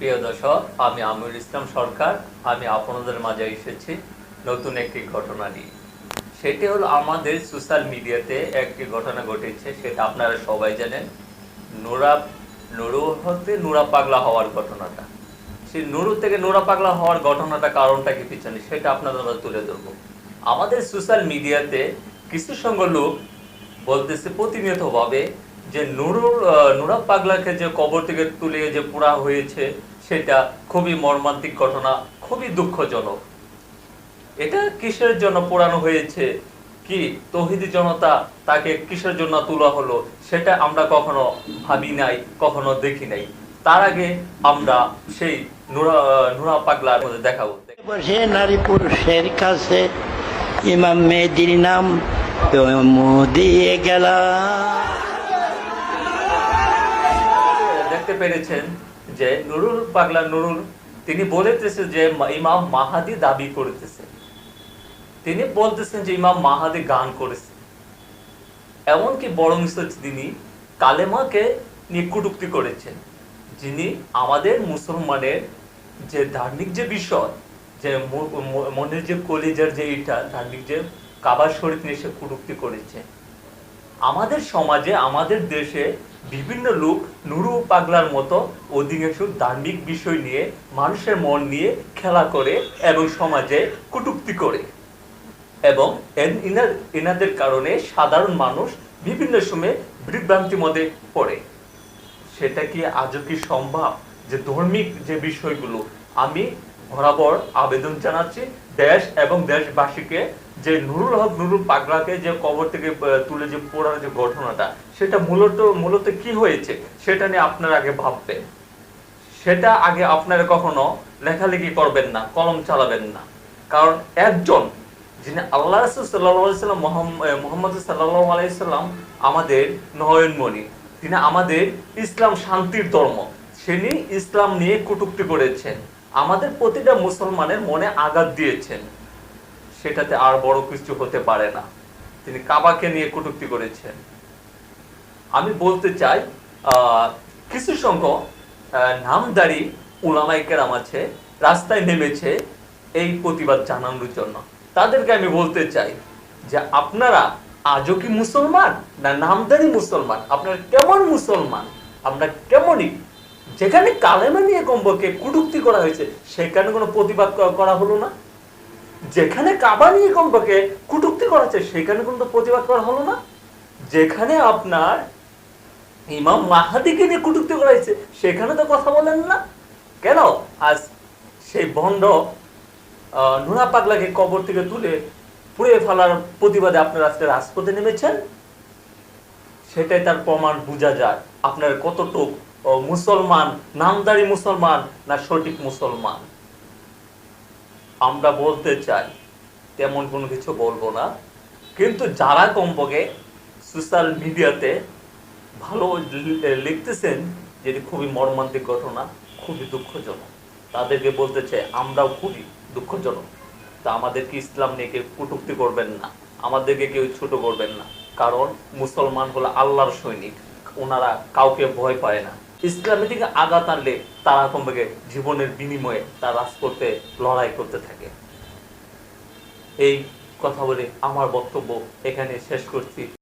প্রিয় দর্শক, আমি আমির ইসলাম সরকার। আমি আপনাদের মাঝে এসেছি নতুন একটি ঘটনা নিয়ে। সেটি হলো আমাদের সোশ্যাল মিডিয়াতে একটি ঘটনা ঘটেছে, সেটা আপনারা সবাই জানেন। নোরা, নুরু হতে নোরা পাগলা হওয়ার ঘটনাটা। সেই নুরু থেকে নোরা পাগলা হওয়ার ঘটনাটা কারণটা কি পিছনে, সেটা আপনাদের মাঝে তুলে ধরবো। আমাদের সোশ্যাল মিডিয়াতে কিছু সঙ্গ লোক বলতেছে প্রতিনিয়ত ভাবে যে নুরুর নুরা পাগলাকে যে কবর থেকে তুলে যে পোড়া হয়েছে, সেটা খুবই মর্মান্তিক ঘটনা, খুবই দুঃখজনক। এটা কিসের জন্য পোড়ানো হয়েছে? কি তহিদি জনতা তাকে কিসের জন্য তোলা হলো, সেটা আমরা কখনো ভাবি নাই, কখনো দেখি নাই। তার আগে আমরা সেই নুরা নুরা পাগলার মধ্যে দেখাবো। বসে নারী পুরুষের কাছে ইমাম মেহেদির নাম দিয়ে গেলাম। দেখতে পেরেছেন যে নুরুল পাগলা নুরুল, তিনি বলেতেছে যে ইমাম মাহাদি দাবি করতেছে তিনি বলতেছেন যে ইমাম মাহাদি গান করেছে। এমনকি বরং তিনি কালেমাকে নিয়ে কটূক্তি করেছেন, যিনি আমাদের মুসলমানের যে ধার্মিক যে বিষয়, যে মনের যে কলিজার যে এটা ধার্মিক যে কাবার শরীফ নিয়ে সে কটূক্তি করেছে আমাদের সমাজে, আমাদের দেশে বিভিন্ন লোক নুরু পাগলার মতো অধিকাংশ ধার্মিক বিষয় নিয়ে, মানুষের মন নিয়ে খেলা করে এবং সমাজে কটূক্তি করে। এবং এন- ইনার- ইনাদের কারণে সাধারণ মানুষ বিভিন্ন সময়ে বিভ্রান্তির মধ্যে পড়ে। সেটা কি আজও কি সম্ভব যে ধর্মিক যে বিষয়গুলো? আমি বরাবর আবেদন জানাচ্ছি দেশ এবং দেশবাসীকে যে নুরুল হক, নুরুল পাগলাকে যে কবর থেকে তুলে যে পড়ার যে ঘটনাটা, সেটা মূলত মূলত কি হয়েছে, সেটা নিয়ে আপনারা আগে ভাববেন। সেটা আগে আপনারা কখনো লেখালেখি করবেন না, কলম চালাবেন না। কারণ একজন যিনি আল্লাহ রাসূল সাল্লাম মোহাম্মদ সাল্লাল্লাহু আলাইহি সাল্লাম, আমাদের নয়নমণি। তিনি আমাদের ইসলাম শান্তির ধর্ম। তিনি ইসলাম নিয়ে কটূক্তি করেছেন। আমাদের প্রতিটা মুসলমানের মনে আঘাত দিয়েছেন। সেটাতে আর বড় কিছু হতে পারে না। তিনি কাবাকে নিয়ে কটূক্তি করেছেন। আমি বলতে চাই কিছু সংখ্যক নামদারি উলামাই কেরাম আছে, রাস্তায় নেমেছে এই প্রতিবাদ জানানোর জন্য। তাদেরকে আমি বলতে চাই যে আপনারা আজও কি মুসলমান না নামদারি মুসলমান? আপনারা কেমন মুসলমান? আমরা কেমনই? যেখানে কালেমা নিয়ে কমপক্ষে কুটুক্তি করা হয়েছে, সেখানে কোনো প্রতিবাদ করা হলো না? যেখানে কাবা নিয়ে কমপক্ষে কুটুক্তি করা সেখানে কোনো তো প্রতিবাদ করা হলো না। যেখানে আপনার ইমাম মাহাদিকে নিয়ে কটূক্তি করা হয়েছে সেখানে তো কথা বলেন না। কেন? আজ সেই ভণ্ড নুরা পাগলাকে কবর থেকে তুলে পুড়ে ফেলার প্রতিবাদে আপনারা আজকে রাজপথে নেমেছেন? সেটাই তার প্রমাণ বোঝা যায়। আপনার কতটুক মুসলমান, নামদারি মুসলমান না সঠিক মুসলমান? আমরা বলতে চাই, তেমন কোনো কিছু বলব না। কিন্তু যারা কমপক্ষে সোশ্যাল মিডিয়াতে ভালো লিখতেছেন, যেটি খুবই মর্মান্তিক ঘটনা, খুবই দুঃখজনক। তাদেরকে বলতে চাই, আমরাও খুবই দুঃখজনক। তা আমাদেরকে ইসলাম নিয়ে কেউ কটুক্তি করবেন না। আমাদেরকে কেউ ছোট করবেন না। কারণ মুসলমান হলো আল্লাহর সৈনিক। ওনারা কাউকে ভয় পায় না। ইসলামের দিকে আঘাত আনলে তারা কমপক্ষে জীবনের বিনিময়ে তার করতে লড়াই করতে থাকে। এই কথা বলে আমার বক্তব্য এখানে শেষ করছি।